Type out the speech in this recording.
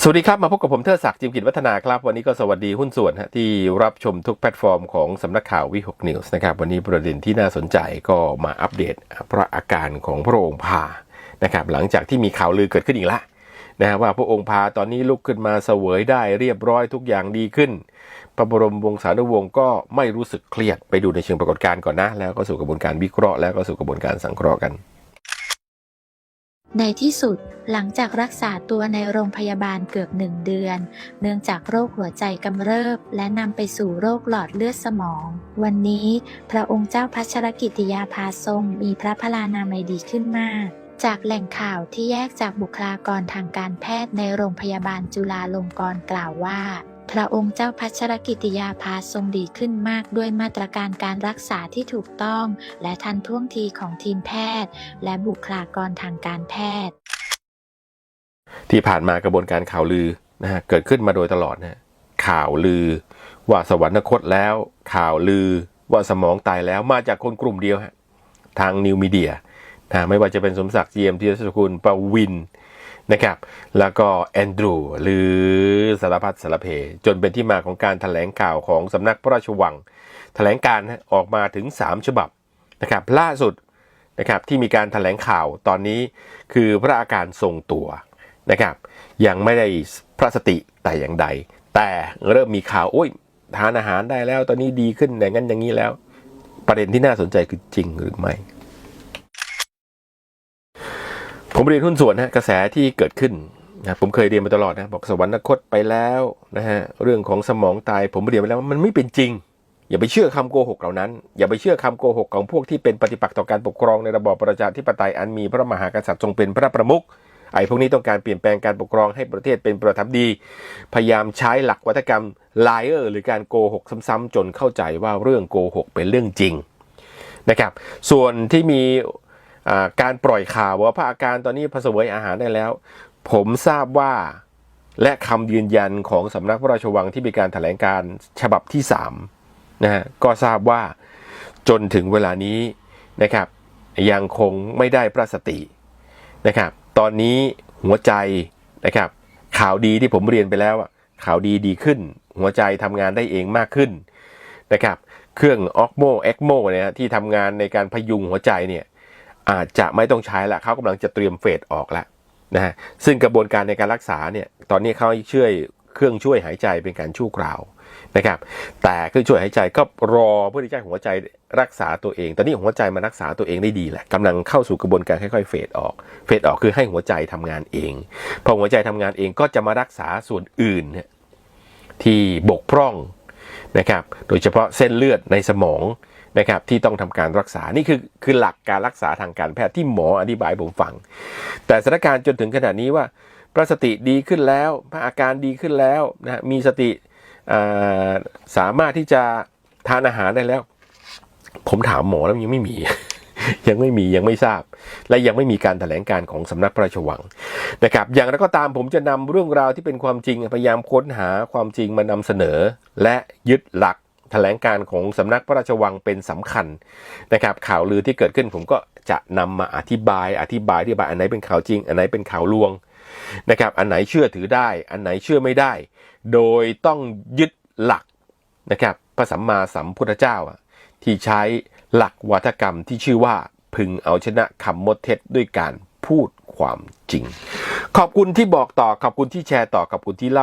สวัสดีครับ มาพบกับผมเทอศักดิ์จิมกิจวัฒนาครับ วันนี้ก็สวัสดีหุ้นส่วนที่รับชมทุกแพลตฟอร์มของสำนักข่าววิหกนิวส์นะครับวันนี้ประเด็นที่น่าสนใจก็มาอัปเดตพระอาการของพระองค์พานะครับหลังจากที่มีข่าวลือเกิดขึ้นอีกแล้วนะฮะว่าพระองค์พาตอนนี้ลุกขึ้นมาเสวยได้เรียบร้อยทุกอย่างดีขึ้น พระบรมวงศานุวงศ์ก็ไม่รู้สึกเครียดไปดูในเชิงปรากฏการณ์ก่อนนะ แล้วก็สู่กระบวนการวิเคราะห์แล้วก็สู่กระบวนการสังเคราะห์กัน ในที่สุดหลังจากรักษาตัวในโรงพยาบาลเกือบหนึ่งเดือน เนื่องจากโรคหัวใจกำเริบ และนำไปสู่โรคหลอดเลือดสมอง วันนี้พระองค์เจ้าพัชรกิติยาภาทรงมีพระพลานามัยดีขึ้นมาก จากแหล่งข่าวที่แยกจากบุคลากรทางการแพทย์ในโรงพยาบาลจุฬาลงกรณ์กล่าวว่า พระองค์เจ้าพัชรกิติยาภาทรงดีขึ้นมากด้วยมาตรการการรักษาที่ถูกต้อง และทันท่วงทีของทีมแพทย์ และบุคลากรทางการแพทย์ ที่ผ่านมากระบวนการข่าวลือนะฮะเกิดขึ้นมาโดยตลอดนะข่าวลือ ว่าสวรรคตแล้ว ข่าวลือว่าสมองตายแล้วมาจากคนกลุ่มเดียวฮะทางนิวมีเดียนะไม่ว่าจะเป็นสมศักดิ์เจียมธีรสกุลปวิน นะครับ แล้วก็แอนดรูหรือสารพัดสารเพ จนเป็นที่มาของการถแถลงข่าวของสำนักพระราชวังแถลงการ์ออกมาถึง 3 ฉบับนะครับล่าสุดนะครับที่มีการถแถลงข่าวตอนนี้คือพระอาการทรงตัวนะครับยังไม่ได้พระสติแต่อย่างใด แต่เริ่มมีข่าวโอ้ยทานอาหารได้แล้วตอนนี้ดีขึ้นอย่างนั้นอย่างนี้แล้ว ประเด็นที่น่าสนใจคือจริงหรือไม่ ผมเรียนหุ้นส่วนนะกระแสที่เกิดขึ้นนะผมเคยเรียนมาตลอดนะบอกสวรรคตไปแล้วนะฮะเรื่องของสมองตายผมเรียนไปแล้วมันไม่เป็นจริง อย่าไปเชื่อคำโกหกเหล่านั้น อย่าไปเชื่อคำโกหกของพวกที่เป็นปฏิปักษ์ต่อการปกครองในระบอบประชาธิปไตยอันมีพระมหากษัตริย์ทรงเป็นพระประมุขไอ้พวกนี้ต้องการเปลี่ยนแปลงการปกครองให้ประเทศเป็นประทับดี พยายามใช้หลักวัฒกรรมไลเออร์หรือการโกหกซ้ำๆจนเข้าใจว่าเรื่องโกหกเป็นเรื่องจริงนะครับส่วนที่มี การปล่อยข่าวว่าพระอาการตอนนี้ผสวยอาหารได้แล้ว ผมทราบว่าและคำยืนยันของสำนักพระราชวังที่มีการแถลงการฉบับที่3นะฮะก็ทราบว่าจนถึงเวลานี้นะครับ ยังคงไม่ได้พระสตินะครับ ตอนนี้หัวใจนะครับ ข่าวดีที่ผมเรียนไปแล้วอะข่าวดีดีขึ้น หัวใจทำงานได้เองมากขึ้นนะครับ เครื่องออกโมเอ็กโมเนี่ยที่ทำงานในการพยุงหัวใจเนี่ย อาจจะไม่ต้องใช้ละเขากำลังจะเตรียมเฟดออกแล้วนะฮะซึ่งกระบวนการในการรักษาเนี่ยตอนนี้เขาช่วยเครื่องช่วยหายใจเป็นการชั่วคราวนะครับ แต่เครื่องช่วยหายใจก็รอเพื่อที่จะหัวใจรักษาตัวเอง ตอนนี้หัวใจมันรักษาตัวเองได้ดีแหละกำลังเข้าสู่กระบวนการค่อยๆเฟดออกเฟดออกคือให้หัวใจทำงานเองพอหัวใจทำงานเองก็จะมารักษาส่วนอื่นที่บกพร่องนะครับ โดยเฉพาะเส้นเลือดในสมอง นะครับที่ต้องทำการรักษา นี่คือคือหลักการรักษาทางการแพทย์ที่หมออธิบายผมฟัง แต่สถานการณ์จนถึงขนาดนี้ว่าประสติดีขึ้นแล้วพระอาการดีขึ้นแล้วนะมีสติสามารถที่จะทานอาหารได้แล้ว ผมถามหมอแล้วยังไม่มี ยังไม่มียังไม่ทราบ และยังไม่มีการแถลงการของสำนักพระราชวังนะครับ อย่างไรก็ตามผมจะนำเรื่องราวที่เป็นความจริงพยายามค้นหาความจริงมานำเสนอ และยึดหลัก ถลงการของสำนักพระราชวังเป็นสำคัญนะครับข่าวลือที่เกิดขึ้นผมก็จะนำมาอธิบายอธิบายอธิบายอันไหนเป็นข่าวจริง อันไหนเป็นข่าวลวงนะครับอันไหนเชื่อถือได้ อันไหนเชื่อไม่ได้ โดยต้องยึดหลักนะครับพระสัมมาสัมพุทธเจ้าที่ใช้หลักวัฒกรรมที่ชื่อว่าพึงเอาชนะคำมดเท็จด้วยการพูดความจริง ขอบคุณที่บอกต่อขอบคุณที่แชร์ต่อขอบคุณที่เล่า